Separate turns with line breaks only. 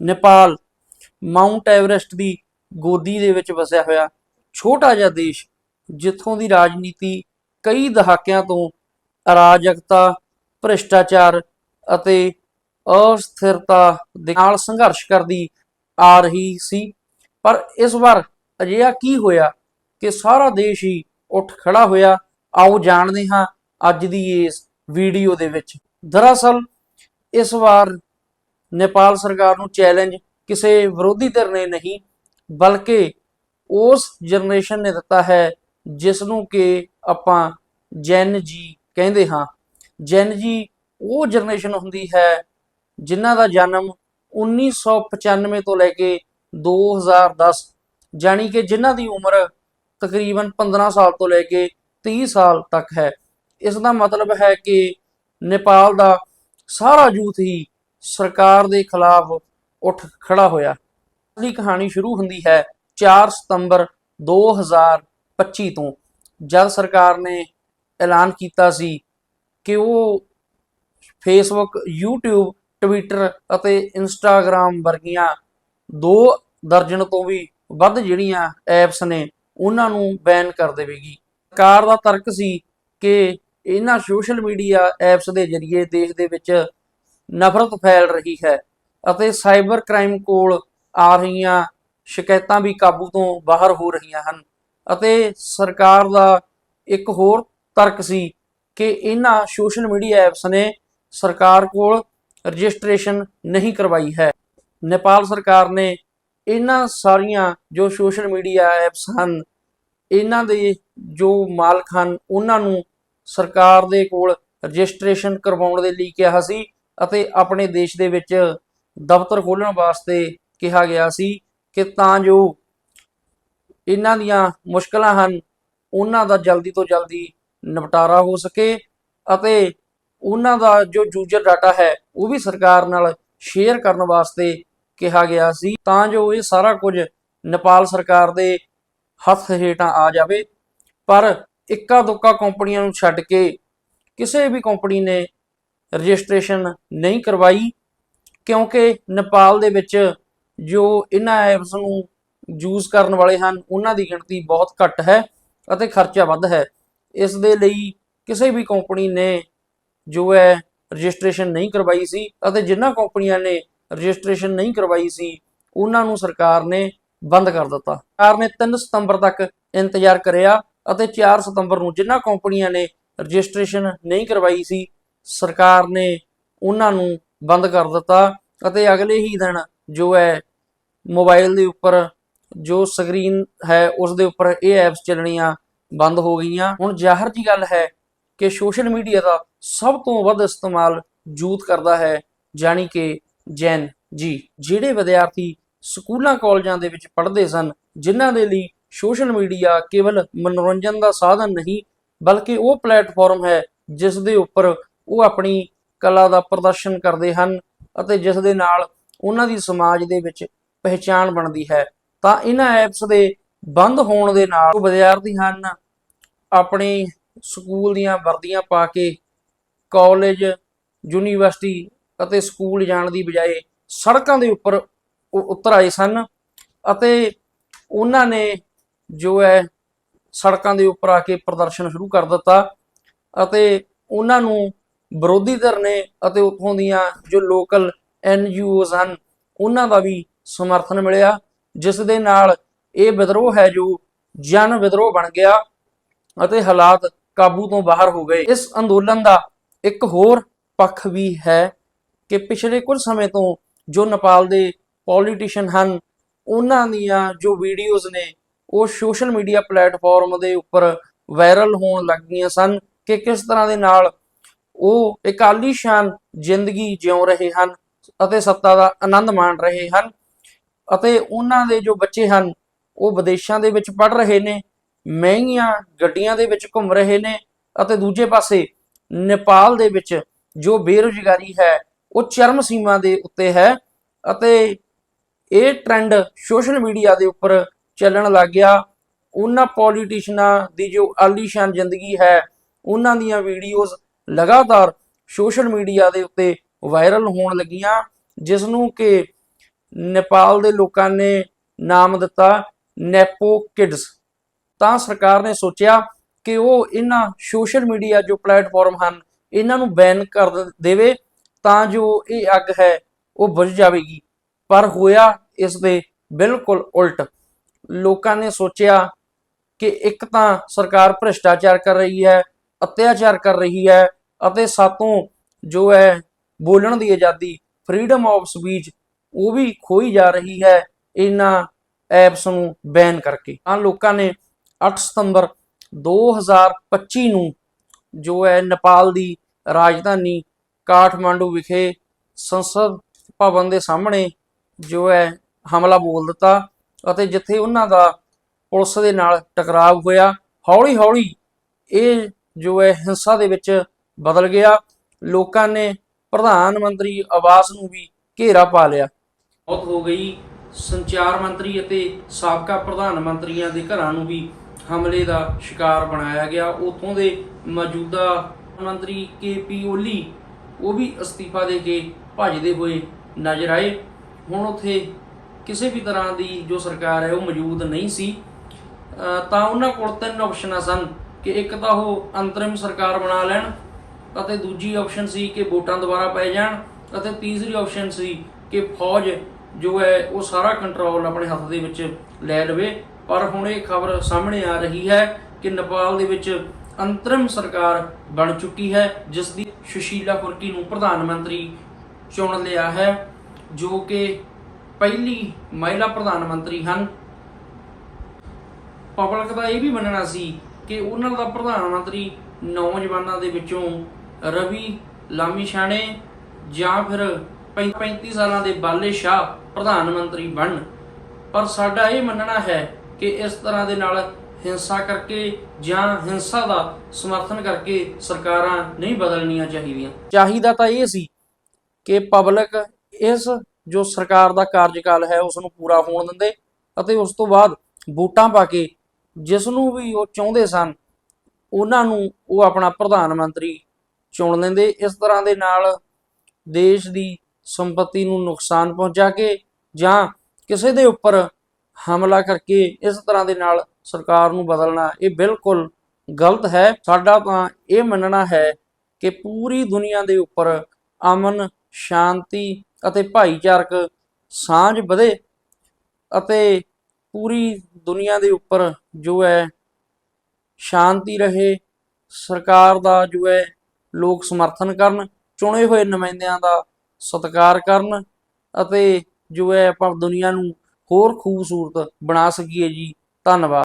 Nepal, Mount Everest ਦੀ ਗੋਦੀ ਦੇ ਵਿੱਚ ਵਸਿਆ ਹੋਇਆ ਛੋਟਾ ਜਿਹਾ ਦੇਸ਼, ਜਿੱਥੋਂ ਦੀ ਰਾਜਨੀਤੀ ਕਈ ਦਹਾਕਿਆਂ ਤੋਂ ਅਰਾਜਕਤਾ, ਭ੍ਰਿਸ਼ਟਾਚਾਰ ਅਤੇ ਅਸਥਿਰਤਾ ਦੇ ਨਾਲ ਸੰਘਰਸ਼ ਕਰਦੀ ਆ ਰਹੀ ਸੀ। ਪਰ ਇਸ ਵਾਰ ਅਜਿਹਾ ਕੀ ਹੋਇਆ ਕਿ ਸਾਰਾ ਦੇਸ਼ ਹੀ ਉੱਠ ਖੜਾ ਹੋਇਆ? ਆਓ ਜਾਣਦੇ ਹਾਂ ਅੱਜ ਦੀ ਇਸ ਵੀਡੀਓ ਦੇ ਵਿੱਚ। ਦਰਅਸਲ, ਇਸ ਵਾਰ ਨੇਪਾਲ ਸਰਕਾਰ ਨੂੰ ਚੈਲੰਜ ਕਿਸੇ ਵਿਰੋਧੀ ਧਿਰ ਨੇ ਨਹੀਂ, ਬਲਕਿ ਉਸ ਜਨਰੇਸ਼ਨ ਨੇ ਦਿੱਤਾ ਹੈ ਜਿਸ ਨੂੰ ਕਿ ਆਪਾਂ ਜੈਨ ਜੀ ਕਹਿੰਦੇ ਹਾਂ। ਜੈਨ ਜੀ ਉਹ ਜਨਰੇਸ਼ਨ ਹੁੰਦੀ ਹੈ ਜਿਨ੍ਹਾਂ ਦਾ ਜਨਮ 1995 ਤੋਂ ਲੈ ਕੇ 2010 ਜਾਣੀ ਕਿ ਜਿਨ੍ਹਾਂ ਦੀ ਉਮਰ ਤਕਰੀਬਨ 15 ਸਾਲ ਤੋਂ ਲੈ ਕੇ 30 ਸਾਲ ਤੱਕ ਹੈ। ਇਸ ਦਾ ਮਤਲਬ ਹੈ ਕਿ ਨੇਪਾਲ ਦਾ ਸਾਰਾ ਯੂਥ ਹੀ ਸਰਕਾਰ ਦੇ ਖਿਲਾਫ ਉੱਠ ਖੜਾ ਹੋਇਆ। ਅਸਲੀ ਕਹਾਣੀ ਸ਼ੁਰੂ ਹੁੰਦੀ ਹੈ 4 ਸਤੰਬਰ 2025 ਤੋਂ। ਜਦ ਸਰਕਾਰ ਨੇ ਐਲਾਨ ਕੀਤਾ ਸੀ ਕਿ ਉਹ ਫੇਸਬੁੱਕ YouTube ਟਵਿੱਟਰ ਅਤੇ ਇੰਸਟਾਗ੍ਰam ਵਰਗੀਆਂ ਦੋ ਦਰਜਨ ਤੋਂ ਵੀ ਵੱਧ ਜਿਹੜੀਆਂ ਐਪਸ ਨੇ, ਉਹਨਾਂ ਨੂੰ ਬੈਨ ਕਰ ਦੇਵੇਗੀ। ਸਰਕਾਰ ਦਾ ਤਰਕ ਸੀ ਕਿ ਇਹਨਾਂ ਸੋਸ਼ਲ ਮੀਡੀਆ ਐਪਸ ਦੇ ਜ਼ਰੀਏ ਦੇਸ਼ ਦੇ ਵਿੱਚ ਨਫ਼ਰਤ ਫੈਲ ਰਹੀ ਹੈ ਅਤੇ ਸਾਈਬਰ ਕ੍ਰਾਈਮ ਕੋਲ ਆ ਰਹੀਆਂ ਸ਼ਿਕਾਇਤਾਂ ਵੀ ਕਾਬੂ ਤੋਂ ਬਾਹਰ ਹੋ ਰਹੀਆਂ ਹਨ ਅਤੇ ਸਰਕਾਰ ਦਾ ਇੱਕ ਹੋਰ ਤਰਕ ਸੀ ਕਿ ਇਹਨਾਂ ਸੋਸ਼ਲ ਮੀਡੀਆ ਐਪਸ ਨੇ ਸਰਕਾਰ ਕੋਲ ਰਜਿਸਟ੍ਰੇਸ਼ਨ ਨਹੀਂ ਕਰਵਾਈ ਹੈ। ਨੇਪਾਲ ਸਰਕਾਰ ਨੇ ਇਹਨਾਂ ਸਾਰੀਆਂ ਜੋ ਸੋਸ਼ਲ ਮੀਡੀਆ ਐਪਸ ਹਨ, ਇਹਨਾਂ ਦੇ ਜੋ ਮਾਲਕ ਹਨ, ਉਹਨਾਂ ਨੂੰ ਸਰਕਾਰ ਦੇ ਕੋਲ ਰਜਿਸਟ੍ਰੇਸ਼ਨ ਕਰਵਾਉਣ ਦੇ ਲਈ ਕਿਹਾ ਸੀ। ਅਤੇ ਆਪਣੇ ਦੇਸ਼ ਦੇ ਵਿੱਚ ਦਫ਼ਤਰ ਖੋਲਣ ਵਾਸਤੇ ਕਿਹਾ ਗਿਆ ਸੀ ਕਿ ਤਾਂ ਜੋ ਇਹਨਾਂ ਦੀਆਂ ਮੁਸ਼ਕਲਾਂ ਹਨ, ਉਹਨਾਂ ਦਾ ਜਲਦੀ ਤੋਂ ਜਲਦੀ ਨਿਪਟਾਰਾ ਹੋ ਸਕੇ ਅਤੇ ਉਹਨਾਂ ਦਾ ਜੋ ਯੂਜ਼ਰ ਡਾਟਾ ਹੈ, ਉਹ ਵੀ ਸਰਕਾਰ ਨਾਲ ਸ਼ੇਅਰ ਕਰਨ ਵਾਸਤੇ ਕਿਹਾ ਗਿਆ ਸੀ। ਤਾਂ ਜੋ ਇਹ ਸਾਰਾ ਕੁਝ ਨੇਪਾਲ ਸਰਕਾਰ ਦੇ ਹੱਥ ਹੇਠਾਂ ਆ ਜਾਵੇ। ਪਰ ਇੱਕਾ ਦੁੱਕਾ ਕੰਪਨੀਆਂ ਨੂੰ ਛੱਡ ਕੇ ਕਿਸੇ ਵੀ ਕੰਪਨੀ ਨੇ ਰਜਿਸਟ੍ਰੇਸ਼ਨ ਨਹੀਂ ਕਰਵਾਈ, ਕਿਉਂਕਿ ਨੇਪਾਲ ਦੇ ਵਿੱਚ ਜੋ ਇਹਨਾਂ ਐਪਸ ਨੂੰ ਯੂਜ਼ ਕਰਨ ਵਾਲੇ ਹਨ, ਉਹਨਾਂ ਦੀ ਗਿਣਤੀ ਬਹੁਤ ਘੱਟ ਹੈ ਅਤੇ ਖਰਚਾ ਵੱਧ ਹੈ। ਇਸ ਦੇ ਲਈ ਕਿਸੇ ਵੀ ਕੰਪਨੀ ਨੇ ਜੋ ਹੈ ਰਜਿਸਟ੍ਰੇਸ਼ਨ ਨਹੀਂ ਕਰਵਾਈ ਸੀ ਅਤੇ ਜਿਨ੍ਹਾਂ ਕੰਪਨੀਆਂ ਨੇ ਰਜਿਸਟ੍ਰੇਸ਼ਨ ਨਹੀਂ ਕਰਵਾਈ ਸੀ, ਉਹਨਾਂ ਨੂੰ ਸਰਕਾਰ ਨੇ ਬੰਦ ਕਰ ਦਿੱਤਾ। ਸਰਕਾਰ ਨੇ 3 ਸਤੰਬਰ ਤੱਕ ਇੰਤਜ਼ਾਰ ਕਰਿਆ ਅਤੇ 4 ਸਤੰਬਰ ਨੂੰ ਜਿਨ੍ਹਾਂ ਕੰਪਨੀਆਂ ਨੇ ਰਜਿਸਟ੍ਰੇਸ਼ਨ ਨਹੀਂ ਕਰਵਾਈ ਸੀ ਸਰਕਾਰ ਨੇ ਉਹਨਾਂ ਨੂੰ ਬੰਦ ਕਰ ਦਿੱਤਾ ਅਤੇ ਅਗਲੇ ਹੀ ਦਿਨ ਜੋ ਹੈ ਮੋਬਾਈਲ ਦੇ ਉੱਪਰ ਜੋ ਸਕਰੀਨ ਹੈ ਉਸ ਦੇ ਉੱਪਰ ਇਹ ਐਪਸ ਚੱਲਣੀਆਂ ਬੰਦ ਹੋ ਗਈਆਂ। ਹੁਣ ਜ਼ਾਹਰ ਜੀ ਗੱਲ ਹੈ ਕਿ ਸੋਸ਼ਲ ਮੀਡੀਆ ਦਾ ਸਭ ਤੋਂ ਵੱਧ ਇਸਤੇਮਾਲ ਯੂਥ ਕਰਦਾ ਹੈ ਜਾਣੀ ਕਿ ਜੈਨ ਜੀ, ਜਿਹੜੇ ਵਿਦਿਆਰਥੀ ਸਕੂਲਾਂ, ਕਾਲਜਾਂ ਦੇ ਵਿੱਚ ਪੜ੍ਹਦੇ ਸਨ, ਜਿਨ੍ਹਾਂ ਦੇ ਲਈ ਸੋਸ਼ਲ ਮੀਡੀਆ ਕੇਵਲ ਮਨੋਰੰਜਨ ਦਾ ਸਾਧਨ ਨਹੀਂ, ਬਲਕਿ ਉਹ ਪਲੇਟਫਾਰਮ ਹੈ ਜਿਸ ਦੇ ਉੱਪਰ ਉਹ ਆਪਣੀ ਕਲਾ ਦਾ ਪ੍ਰਦਰਸ਼ਨ ਕਰਦੇ ਹਨ ਅਤੇ ਜਿਸ ਦੇ ਨਾਲ ਉਹਨਾਂ ਦੀ ਸਮਾਜ ਦੇ ਵਿੱਚ ਪਹਿਚਾਣ ਬਣਦੀ ਹੈ। ਤਾਂ ਇਹਨਾਂ ਐਪਸ ਦੇ ਬੰਦ ਹੋਣ ਦੇ ਨਾਲ ਉਹ ਵਿਦਿਆਰਥੀ ਹਨ, ਆਪਣੇ ਸਕੂਲ ਦੀਆਂ ਵਰਦੀਆਂ ਪਾ ਕੇ ਕਾਲਜ ਯੂਨੀਵਰਸਿਟੀ ਅਤੇ ਸਕੂਲ ਜਾਣ ਦੀ ਬਜਾਏ ਸੜਕਾਂ ਦੇ ਉੱਪਰ ਉ- ਉਤਰ ਆਏ ਸਨ ਅਤੇ ਉਹਨਾਂ ਨੇ ਜੋ ਹੈ ਸੜਕਾਂ ਦੇ ਉੱਪਰ ਆ ਕੇ ਪ੍ਰਦਰਸ਼ਨ ਸ਼ੁਰੂ ਕਰ ਦਿੱਤਾ ਅਤੇ ਉਹਨਾਂ ਨੂੰ ਵਿਰੋਧੀ ਧਿਰ ਨੇ ਅਤੇ ਉੱਥੋਂ ਦੀਆਂ ਜੋ ਲੋਕਲ ਐਨ ਐਨਜੀਓਜ਼ ਹਨ, ਉਹਨਾਂ ਦਾ ਵੀ ਸਮਰਥਨ ਮਿਲਿਆ, ਜਿਸ ਦੇ ਨਾਲ ਇਹ ਵਿਦਰੋਹ ਹੈ ਜੋ ਜਨ ਵਿਦਰੋਹ ਬਣ ਗਿਆ ਅਤੇ ਹਾਲਾਤ ਕਾਬੂ ਤੋਂ ਬਾਹਰ ਹੋ ਗਏ। ਇਸ ਅੰਦੋਲਨ ਦਾ ਇੱਕ ਹੋਰ ਪੱਖ ਵੀ ਹੈ ਕਿ ਪਿਛਲੇ ਕੁਝ ਸਮੇਂ ਤੋਂ ਜੋ ਨੇਪਾਲ ਦੇ ਪੋਲੀਟੀਸ਼ੀਅਨ ਹਨ, ਉਹਨਾਂ ਦੀਆਂ ਜੋ ਵੀਡੀਓਜ਼ ਨੇ, ਉਹ ਸੋਸ਼ਲ ਮੀਡੀਆ ਪਲੇਟਫਾਰਮ ਦੇ ਉੱਪਰ ਵਾਇਰਲ ਹੋਣ ਲੱਗ ਗਈਆਂ ਸਨ ਕਿ ਕਿਸ ਤਰ੍ਹਾਂ ਦੇ ਨਾਲ ਉਹ ਇੱਕ ਆਲੀਸ਼ਾਨ ਜ਼ਿੰਦਗੀ ਜਿਉ ਰਹੇ ਹਨ ਅਤੇ ਸੱਤਾ ਦਾ ਆਨੰਦ ਮਾਣ ਰਹੇ ਹਨ ਅਤੇ ਉਹਨਾਂ ਦੇ ਜੋ ਬੱਚੇ ਹਨ, ਉਹ ਵਿਦੇਸ਼ਾਂ ਦੇ ਵਿੱਚ ਪੜ ਰਹੇ ਨੇ, ਮਹਿੰਗੀਆਂ ਗੱਡੀਆਂ ਦੇ ਵਿੱਚ ਘੁੰਮ ਰਹੇ ਨੇ ਅਤੇ ਦੂਜੇ ਪਾਸੇ ਨੇਪਾਲ ਦੇ ਵਿੱਚ ਜੋ ਬੇਰੁਜ਼ਗਾਰੀ ਹੈ, ਉਹ ਚਰਮ ਸੀਮਾ ਦੇ ਉੱਤੇ ਹੈ ਅਤੇ ਇਹ ਟ੍ਰੈਂਡ ਸੋਸ਼ਲ ਮੀਡੀਆ ਦੇ ਉੱਪਰ ਚੱਲਣ ਲੱਗ ਗਿਆ। ਉਹਨਾਂ ਪੋਲੀਟੀਸ਼ੀਅਨਾਂ ਦੀ ਜੋ ਆਲੀਸ਼ਾਨ ਜ਼ਿੰਦਗੀ ਹੈ, ਉਹਨਾਂ ਦੀਆਂ ਵੀਡੀਓਜ਼ ਲਗਾਤਾਰ ਸੋਸ਼ਲ ਮੀਡੀਆ ਦੇ ਉੱਤੇ ਵਾਇਰਲ ਹੋਣ ਲੱਗੀਆਂ ਜਿਸ ਨੂੰ ਕਿ ਨੇਪਾਲ ਦੇ ਲੋਕਾਂ ਨੇ ਨਾਮ ਦਿੱਤਾ ਨੈਪੋ ਕਿਡਸ ਤਾਂ ਸਰਕਾਰ ਨੇ ਸੋਚਿਆ ਕਿ ਉਹ ਇਹਨਾਂ ਸੋਸ਼ਲ ਮੀਡੀਆ ਜੋ ਪਲੇਟਫਾਰਮ ਹਨ, ਇਹਨਾਂ ਨੂੰ ਬੈਨ ਕਰ ਦ- ਦੇਵੇ ਤਾਂ ਜੋ ਇਹ ਅੱਗ ਹੈ, ਉਹ ਬੁਝ ਜਾਵੇਗੀ। ਪਰ ਹੋਇਆ ਇਸ ਦੇ ਬਿਲਕੁਲ ਉਲਟ। ਲੋਕਾਂ ਨੇ ਸੋਚਿਆ ਕਿ ਇੱਕ ਤਾਂ ਸਰਕਾਰ ਭ੍ਰਿਸ਼ਟਾਚਾਰ ਕਰ ਰਹੀ ਹੈ, ਅਤਿਆਚਾਰ ਕਰ ਰਹੀ ਹੈ ਅਤੇ ਸਾਤੋਂ ਜੋ ਹੈ ਬੋਲਣ ਦੀ ਆਜ਼ਾਦੀ ਫਰੀडम ਆਫ ਸਪੀਚ ਉਹ ਵੀ ਖੋਈ ਜਾ ਰਹੀ ਹੈ ਇਹਨਾਂ ਐਪਸ ਨੂੰ ਬੈਨ ਕਰਕੇ। ਆ ਲੋਕਾਂ ਨੇ 8 ਸਤੰਬਰ 2025 ਨੂੰ ਜੋ ਹੈ ਨੇਪਾਲ ਦੀ ਰਾਜਧਾਨੀ ਕਾਠਮਾਂਡੂ ਵਿਖੇ ਸੰਸਦ ਭਵਨ ਦੇ ਸਾਹਮਣੇ ਜੋ ਹੈ ਹਮਲਾ ਬੋਲ ਦਿੱਤਾ ਅਤੇ ਜਿੱਥੇ ਉਹਨਾਂ ਦਾ ਪੁਲਿਸ ਦੇ ਨਾਲ ਟਕਰਾਵ ਹੋਇਆ। ਹੌਲੀ ਹੌਲੀ ਇਹ ਜੋ ਹੈ ਹਿੰਸਾ ਦੇ ਵਿੱਚ ਬਦਲ ਗਿਆ। ਲੋਕਾਂ ਨੇ ਪ੍ਰਧਾਨ ਮੰਤਰੀ ਆਵਾਸ ਨੂੰ ਵੀ ਘੇਰਾ ਪਾ ਲਿਆ। ਬਹੁਤ ਹੋ ਗਈ। ਸੰਚਾਰ ਮੰਤਰੀ ਅਤੇ ਸਾਬਕਾ ਪ੍ਰਧਾਨ ਮੰਤਰੀਆਂ ਦੇ ਘਰਾਂ ਨੂੰ ਵੀ ਹਮਲੇ ਦਾ ਸ਼ਿਕਾਰ ਬਣਾਇਆ ਗਿਆ। ਉਥੋਂ ਦੇ ਮੌਜੂਦਾ ਮੰਤਰੀ ਕੇਪੀ ਓਲੀ ਉਹ ਵੀ ਅਸਤੀਫਾ ਦੇ ਕੇ ਭੱਜਦੇ ਹੋਏ ਨਜ਼ਰ ਆਏ। ਹੁਣ ਉੱਥੇ ਕਿਸੇ ਵੀ ਤਰ੍ਹਾਂ ਦੀ ਜੋ ਸਰਕਾਰ ਹੈ ਉਹ ਮੌਜੂਦ ਨਹੀਂ ਸੀ। ਤਾਂ ਉਹਨਾਂ ਕੋਲ ਤਿੰਨ ਆਪਸ਼ਨਾਂ ਸਨ ਕਿ ਇੱਕ ਤਾਂ ਉਹ ਅੰਤਰਿਮ ਸਰਕਾਰ ਬਣਾ ਲੈਣ ਅਤੇ ਦੂਜੀ ਆਪਸ਼ਨ ਸੀ ਕਿ ਵੋਟਾਂ ਦੁਬਾਰਾ ਪੈ ਜਾਣ ਅਤੇ ਤੀਸਰੀ ਆਪਸ਼ਨ ਸੀ ਕਿ ਫੌਜ ਜੋ ਹੈ ਉਹ ਸਾਰਾ ਕੰਟਰੋਲ ਆਪਣੇ ਹੱਥ ਦੇ ਵਿੱਚ ਲੈ ਲਵੇ। ਪਰ ਹੁਣ ਇਹ ਖਬਰ ਸਾਹਮਣੇ ਆ ਰਹੀ ਹੈ ਕਿ ਨੇਪਾਲ ਦੇ ਵਿੱਚ ਅੰਤਰਿਮ ਸਰਕਾਰ ਬਣ ਚੁੱਕੀ ਹੈ, ਜਿਸ ਦੀ ਸੁਸ਼ੀਲਾ ਕੁਰਕੀ ਨੂੰ ਪ੍ਰਧਾਨ ਮੰਤਰੀ ਚੁਣ ਲਿਆ ਹੈ, ਜੋ ਕਿ ਪਹਿਲੀ ਮਹਿਲਾ ਪ੍ਰਧਾਨ ਮੰਤਰੀ ਹਨ। ਪਬਲਿਕ ਦਾ ਇਹ ਵੀ ਮੰਨਣਾ ਸੀ ਕਿ ਉਹਨਾਂ ਦਾ ਪ੍ਰਧਾਨ ਮੰਤਰੀ ਨੌਜਵਾਨਾਂ ਦੇ ਵਿੱਚੋਂ ਰਵੀ, ਲਾਮੀ ਛਾਣੇ ਜਾਂ ਫਿਰ 35 ਸਾਲਾਂ ਦੇ ਬਾਲੇ ਸ਼ਾਹ ਪ੍ਰਧਾਨ ਮੰਤਰੀ ਬਣਨ। ਪਰ ਸਾਡਾ ਇਹ ਮੰਨਣਾ ਹੈ ਕਿ ਇਸ ਤਰ੍ਹਾਂ ਦੇ ਨਾਲ ਹਿੰਸਾ ਕਰਕੇ ਜਾਂ ਹਿੰਸਾ ਦਾ ਸਮਰਥਨ ਕਰਕੇ ਸਰਕਾਰਾਂ ਨਹੀਂ ਬਦਲਣੀਆਂ ਚਾਹੀਦੀਆਂ। ਚਾਹੀਦਾ ਤਾਂ ਇਹ ਸੀ ਕਿ ਪਬਲਿਕ ਇਸ ਜੋ ਸਰਕਾਰ ਦਾ ਕਾਰਜਕਾਲ ਹੈ ਉਸ ਨੂੰ ਪੂਰਾ ਹੋਣ ਦਿੰਦੇ ਅਤੇ ਉਸ ਤੋਂ ਬਾਅਦ ਵੋਟਾਂ ਪਾ ਕੇ ਜਿਸ ਨੂੰ ਵੀ ਉਹ ਚਾਹੁੰਦੇ ਸਨ, ਉਹਨਾਂ ਨੂੰ ਉਹ ਆਪਣਾ ਪ੍ਰਧਾਨ ਮੰਤਰੀ ਚੁਣ ਲੈਂਦੇ। ਇਸ ਤਰ੍ਹਾਂ ਦੇ ਨਾਲ ਦੇਸ਼ ਦੀ ਸੰਪਤੀ ਨੂੰ ਨੁਕਸਾਨ ਪਹੁੰਚਾ ਕੇ ਜਾਂ ਕਿਸੇ ਦੇ ਉੱਪਰ ਹਮਲਾ ਕਰਕੇ ਇਸ ਤਰ੍ਹਾਂ ਦੇ ਨਾਲ ਸਰਕਾਰ ਨੂੰ ਬਦਲਣਾ, ਇਹ ਬਿਲਕੁਲ ਗਲਤ ਹੈ। ਸਾਡਾ ਤਾਂ ਇਹ ਮੰਨਣਾ ਹੈ ਕਿ ਪੂਰੀ ਦੁਨੀਆ ਦੇ ਉੱਪਰ ਅਮਨ, ਸ਼ਾਂਤੀ ਅਤੇ ਭਾਈਚਾਰਕ ਸਾਂਝ ਵਧੇ ਅਤੇ ਪੂਰੀ ਦੁਨੀਆ ਦੇ ਉੱਪਰ ਜੋ ਹੈ ਸ਼ਾਂਤੀ ਰਹੇ। ਸਰਕਾਰ ਦਾ ਜੋ ਹੈ ਲੋਕ ਸਮਰਥਨ ਕਰਨ, ਚੁਣੇ ਹੋਏ ਨੁਮਾਇੰਦਿਆਂ ਦਾ ਸਤਿਕਾਰ ਕਰਨ ਅਤੇ ਜੋ ਹੈ ਆਪਾਂ ਦੁਨੀਆ ਨੂੰ ਹੋਰ ਖੂਬਸੂਰਤ ਬਣਾ ਸਕੀਏ ਜੀ। ਧੰਨਵਾਦ।